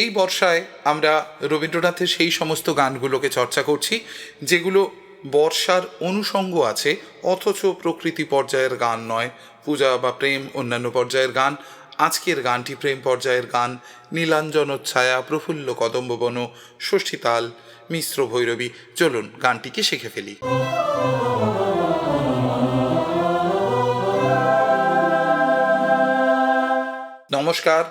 এই বর্ষায় আমরা রবীন্দ্রনাথের সেই সমস্ত গানগুলোকে চর্চা করছি, যেগুলো বর্ষার অনুষঙ্গ আছে, অথচ প্রকৃতি পর্যায়ের গান নয়। পূজা বা প্রেম অন্যান্য পর্যায়ের গান, আজকের গানটি প্রেম পর্যায়ের গান নীলাঞ্জনোচ্ছায়া প্রফুল্ল কদম্ববন ষষ্ঠীতাল মিশ্র ভৈরবী। চলুন গানটিকে শিখে ফেলি। নমস্কার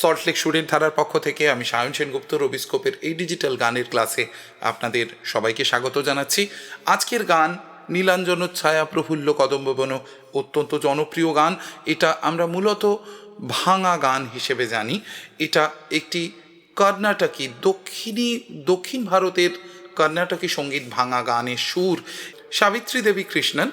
সল্টলেক সুরের ধারার পক্ষ থেকে আমি সায়ন সেনগুপ্ত, রবিস্কোপের এই ডিজিটাল গানের ক্লাসে আপনাদের সবাইকে স্বাগত জানাচ্ছি। আজকের গান নীলাঞ্জনোচ্ছায়া প্রফুল্ল কদম্ববন অত্যন্ত জনপ্রিয় গান। এটা আমরা মূলত ভাঙা গান হিসেবে জানি। এটা একটি কর্ণাটকী, দক্ষিণী, দক্ষিণ ভারতের কর্ণাটকী সংগীত ভাঙা গানের সুর। সাবিত্রী দেবী কৃষ্ণন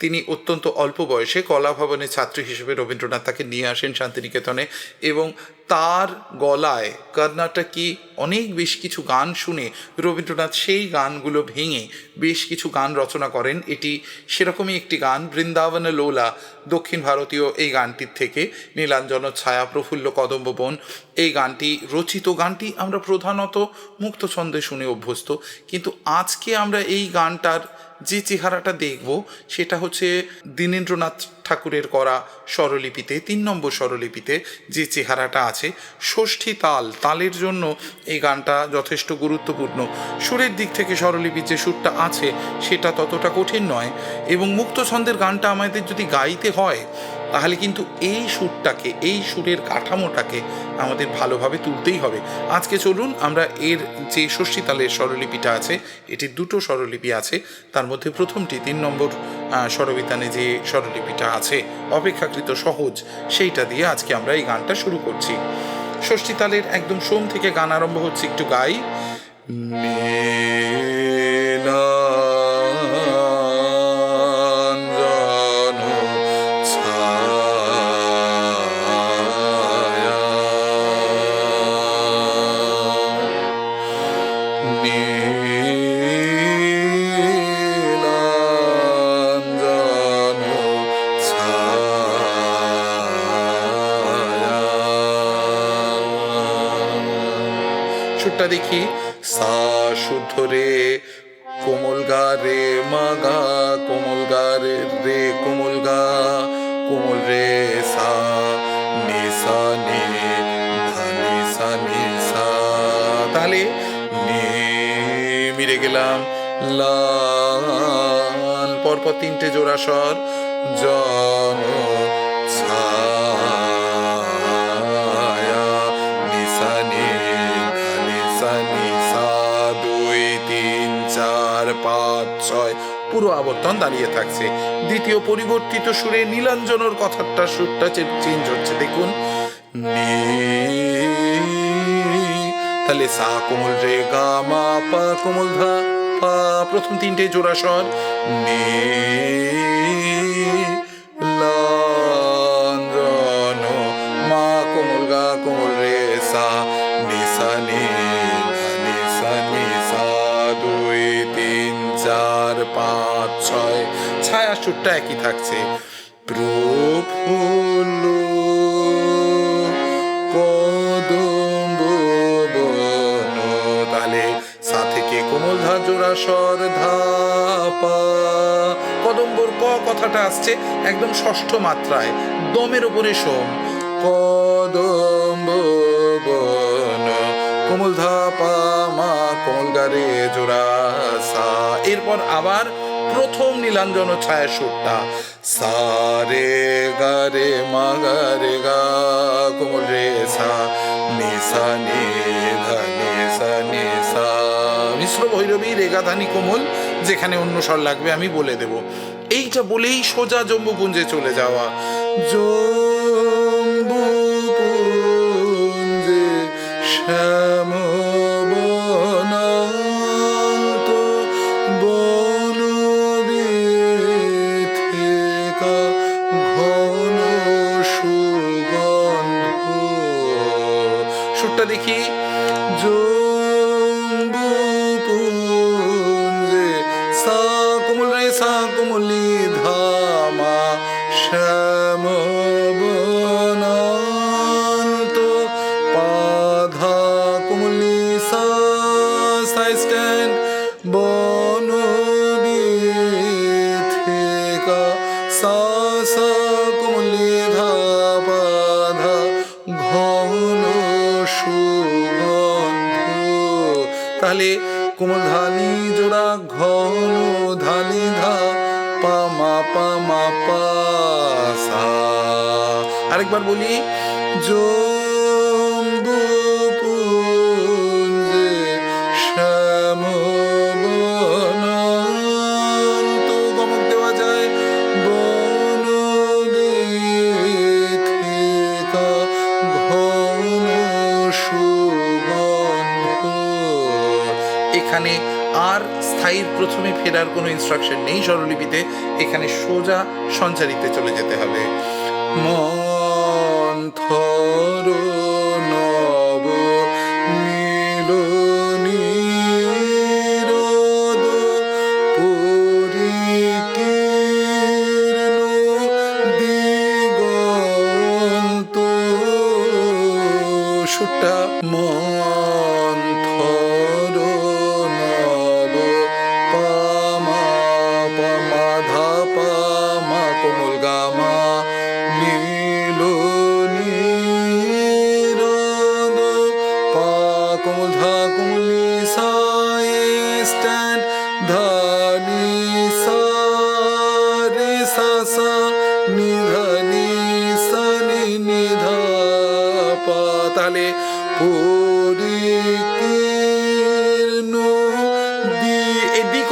তিনি অত্যন্ত অল্প বয়সে কলা ভবনের ছাত্রী হিসেবে রবীন্দ্রনাথ তাকে নিয়ে আসেন শান্তিনিকেতনে এবং তার গলায় কর্ণাটকি অনেক বেশ কিছু গান শুনে রবীন্দ্রনাথ সেই গানগুলো ভেঙে বেশ কিছু গান রচনা করেন। এটি সেরকমই একটি গান, বৃন্দাবন লোলা, দক্ষিণ ভারতীয় এই গানটির থেকে। নীলাঞ্জন ছায়া, প্রফুল্ল কদম্ব বন, এই গানটি রচিত। গানটি আমরা প্রধানত মুক্ত ছন্দে শুনে অভ্যস্ত। কিন্তু আজকে আমরা এই গানটার যে চেহারাটা দেখব, সেটা হচ্ছে দীনেন্দ্রনাথ ঠাকুরের করা স্বরলিপিতে, তিন নম্বর স্বরলিপিতে যে চেহারাটা আছে, ষষ্ঠী তাল, তালের জন্য এই গানটা যথেষ্ট গুরুত্বপূর্ণ। সুরের দিক থেকে স্বরলিপির যে সুরটা আছে, সেটা ততটা কঠিন নয়। এবং মুক্ত ছন্দের গানটা আমাদের যদি গাইতে হয় তাহলে কিন্তু এই সুরটাকে, এই সুরের কাঠামোটাকে আমাদের ভালোভাবে তুলতেই হবে। আজকে চলুন আমরা এর যে ষষ্ঠী তালের স্বরলিপিটা আছে, এটির দুটো স্বরলিপি আছে। তার মধ্যে প্রথমটি, তিন নম্বর স্বরবিতানে যে স্বরলিপিটা আছে, অপেক্ষাকৃত সহজ, সেইটা দিয়ে আজকে আমরা এই গানটা শুরু করছি। ষষ্ঠী তালের একদম সোম থেকে গান আরম্ভ হচ্ছে, একটু গাই। নীলাঞ্জন সা শুদ্ধ রে কোমল গা রে মা গা কোমল গা রে রে কোমল গা কোমল রে সা নি সা নি সা নি সা তাহলে নি মিরে গেলাম লাল পরপর তিনটে জোড়া স্বর, জন পুরো আবর্তন দাঁড়িয়ে থাকছে। দ্বিতীয় পরিবর্তিত সুরে নীলাঞ্জনর কথাটা সুরটা চেঞ্জ হচ্ছে, দেখুন। তাহলে সা কোমল রে, গা, মা, পা, কোমল ধা, পা, প্রথম তিনটে জোড়া স্বর। নি সুরটা একই থাকছে। প্রফুল্ল সা থেকে কোমল ধা জোড়া স্বর কদম্বর ক কথাটা আসছে একদম ষষ্ঠ মাত্রায়, দমের ওপরে সোম। কদম্ব কোমল ধাপা মা, কোমল গারে জোড়া সা। এরপর আবার প্রথম নীলাঞ্জন ছায়া সুরটা। সা রে গা রে মা গা রে গা, কোমল রে সা, নি সা, নি ধা, নি সা মিশ্র ভৈরবী রেগাধানী কোমল, যেখানে অন্য স্বর লাগবে আমি বলে দেব। এইটা বলেই সোজা জম্বুপুঞ্জে চলে যাওয়া। জম্বুপুঞ্জে শ্যাম সুরটা দেখি জম্বুপুঞ্জে ঘন সুগন্ধ এখানে আর স্থায়ীর প্রথমে ফেরার কোনো ইনস্ট্রাকশন নেই, স্বরলিপিতে। এখানে সোজা সঞ্চারিতে চলে যেতে হবে। মন্থর নব নীল নীরদ পরিকীর্ণ দিগন্ত সুটা মন্থর নব পামা পামা ধা পামা কোমল গামা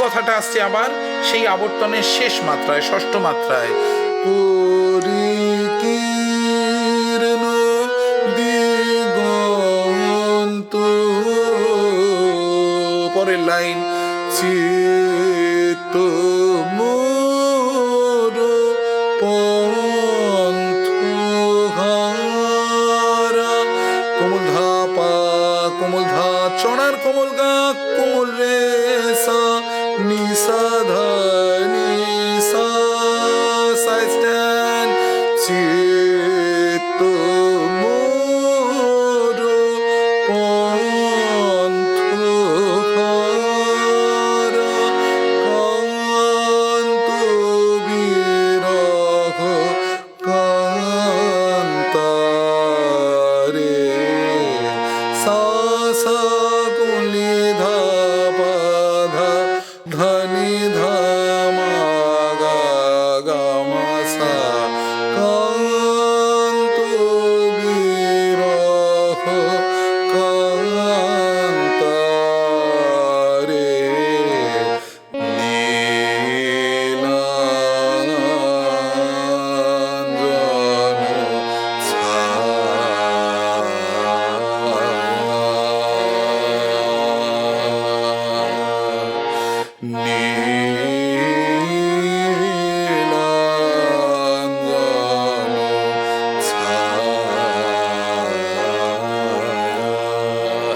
কথাটা আসছে আবার, সেই আবর্তনের শেষ মাত্রায়, ষষ্ঠ মাত্রায়। পরের লাইন, চিত্ত ধা চড়ার কোমল গা কোমল রে সা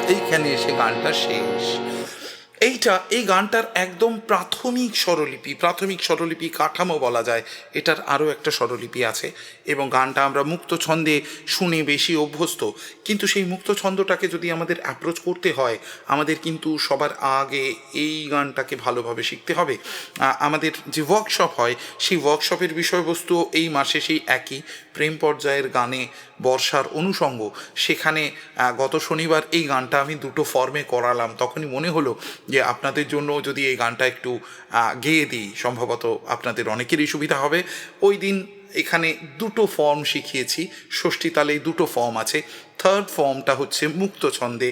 এইখানে এসে গানটা শেষ। এইটা, এই গানটার একদম প্রাথমিক স্বরলিপি প্রাথমিক স্বরলিপি কাঠামো বলা যায়। এটার আরও একটা স্বরলিপি আছে এবং গানটা আমরা মুক্ত ছন্দে শুনে বেশি অভ্যস্ত। কিন্তু সেই মুক্ত ছন্দটাকে যদি আমাদের অ্যাপ্রোচ করতে হয়, আমাদের কিন্তু সবার আগে এই গানটাকে ভালোভাবে শিখতে হবে। আমাদের যে ওয়ার্কশপ হয়, সেই ওয়ার্কশপের বিষয়বস্তু এই মাসে সেই একই। প্রেম পর্যায়ের গানে বর্ষার অনুষঙ্গ। সেখানে গত শনিবার এই গানটা আমি দুটো ফর্মে করালাম। তখনই মনে হলো যে আপনাদের জন্য যদি এই গানটা একটু গেয়ে দিই, সম্ভবত আপনাদের অনেকেরই সুবিধা হবে। ওই দিন এখানে দুটো ফর্ম শিখিয়েছি ষষ্ঠী তালে দুটো ফর্ম আছে। থার্ড ফর্মটা হচ্ছে মুক্ত ছন্দে,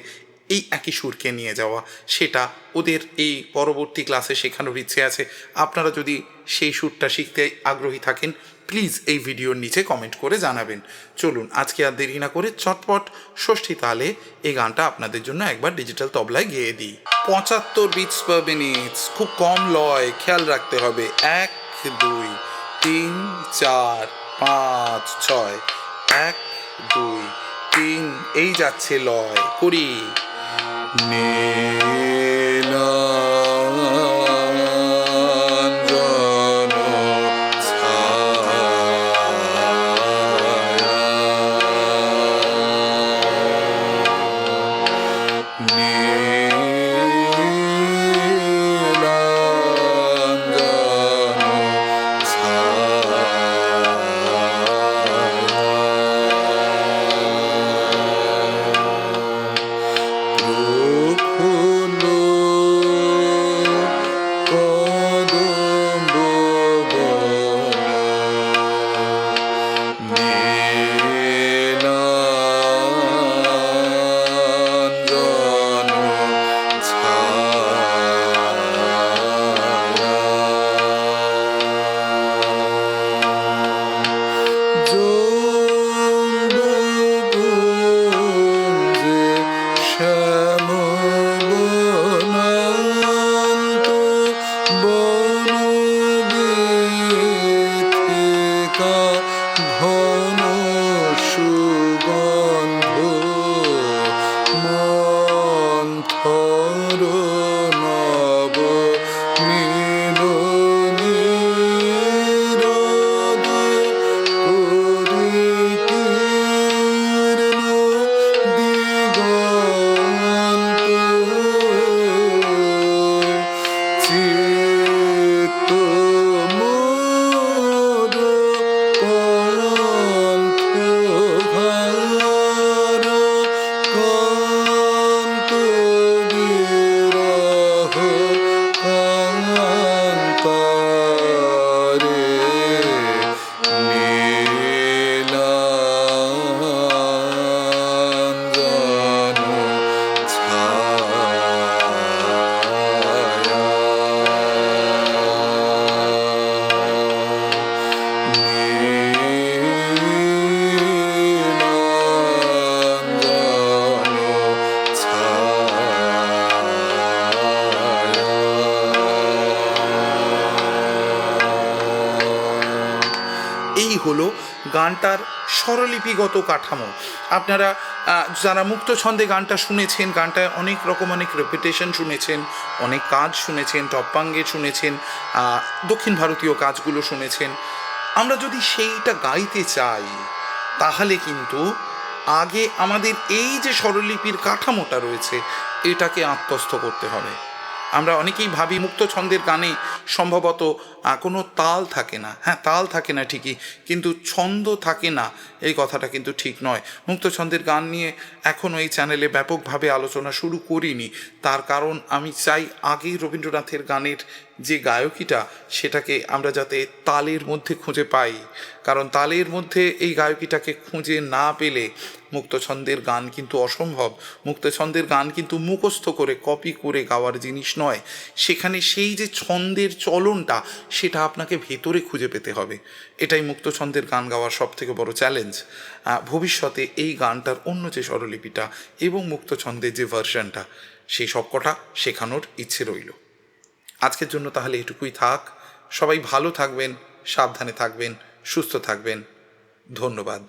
এই একই সুরকে নিয়ে যাওয়া। সেটা ওদের এই পরবর্তী ক্লাসে শেখানোর ইচ্ছে আছে। আপনারা যদি সেই সুরটা শিখতে আগ্রহী থাকেন প্লিজ এই ভিডিওর নিচে কমেন্ট করে জানাবেন। চলুন, আজকে আর দেরি না করে চটপট ষষ্ঠী তালে এই গানটা আপনাদের জন্য একবার ডিজিটাল তবলায় গেয়ে দিই। পঁচাত্তর বিটস পার মিনিটস খুব কম লয়, খেয়াল রাখতে হবে। এক, দুই, তিন, চার, পাঁচ, ছয়। এক, দুই, তিন, এই যাচ্ছে লয়। কুড়ি নীলাঞ্জন গানটার স্বরলিপিগত কাঠামো। আপনারা যারা মুক্ত ছন্দে গানটা শুনেছেন, গানটায় অনেক রকম অনেক রেপুটেশন শুনেছেন, অনেক কাজ শুনেছেন, টপ্পাঙ্গে শুনেছেন দক্ষিণ ভারতীয় কাজগুলো শুনেছেন। আমরা যদি সেইটা গাইতে চাই, তাহলে কিন্তু আগে আমাদের এই যে স্বরলিপির কাঠামোটা রয়েছে, এটাকে আত্মস্থ করতে হবে। আমরা অনেকেই ভাবি মুক্ত ছন্দের গানে সম্ভবত কোনো তাল থাকে না। হ্যাঁ তাল থাকে না ঠিকই, কিন্তু ছন্দ থাকে না, এই কথাটা কিন্তু ঠিক নয়। মুক্ত ছন্দের গান নিয়ে এখনও এই চ্যানেলে ব্যাপকভাবে আলোচনা শুরু করিনি। তার কারণ আমি চাই আগেই রবীন্দ্রনাথের গানের যে গায়কিটা সেটাকে আমরা যাতে তালের মধ্যে খুঁজে পাই। কারণ তালের মধ্যে এই গায়কিটাকে খুঁজে না পেলে মুক্তছন্দের গান কিন্তু অসম্ভব। মুক্তছন্দের গান কিন্তু মুখস্থ করে কপি করে গাওয়ার জিনিস নয়। সেখানে সেই যে ছন্দের চলনটা, সেটা আপনাকে ভেতরে খুঁজে পেতে হবে। এটাই মুক্তছন্দের গান গাওয়ার সব থেকে বড় চ্যালেঞ্জ ভবিষ্যতে এই গানটার অন্য যে স্বরলিপিটা এবং মুক্তছন্দের যে ভার্সনটা সেই সবকটা শেখানোর ইচ্ছে রইল। আজকের জন্য তাহলে এটুকুই থাক। সবাই ভালো থাকবেন সাবধানে থাকবেন সুস্থ থাকবেন। ধন্যবাদ।